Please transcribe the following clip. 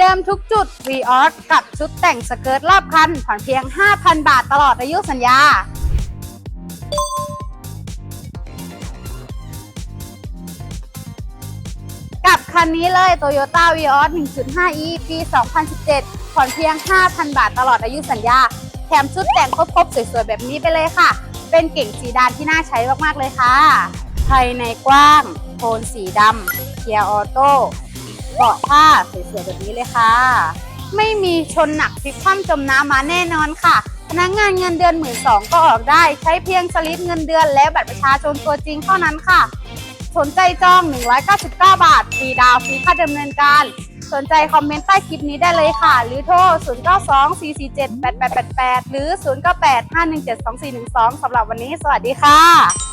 เดิมทุกจุด v ีออสกับชุดแต่งสเกิร์ตรอบคันผ่อนเพียง 5,000 บาทตลอดอายุสัญญา กับคันนี้เลย Toyota v ีออส 1.5e ปี 2017 ผ่อนเพียง 5,000 บาทตลอดอายุสัญญา แถมชุดแต่งครบๆ สวยๆ แบบนี้ไปเลยค่ะ เป็นเก่งสีดานที่น่าใช้มากๆเลยค่ะ ภายในกว้าง โทนสีดำเกียร์ออโต้ เบาะผ้าสวยๆแบบนี้เลยค่ะ ไม่มีชนหนักพลิกคว่ำจมน้ำมาแน่นอนค่ะ พนักงานเงินเดือนหมื่นสองก็ออกได้ ใช้เพียงสลิปเงินเดือนและบัตรประชาชนตัวจริงเท่านั้นค่ะ สนใจจอง 199 บาทฟรีดาวฟรีค่าดำเนินการ สนใจคอมเมนต์ใต้คลิปนี้ได้เลยค่ะ หรือโทร 0924478888 หรือ 0985172412สำหรับวันนี้ สวัสดีค่ะ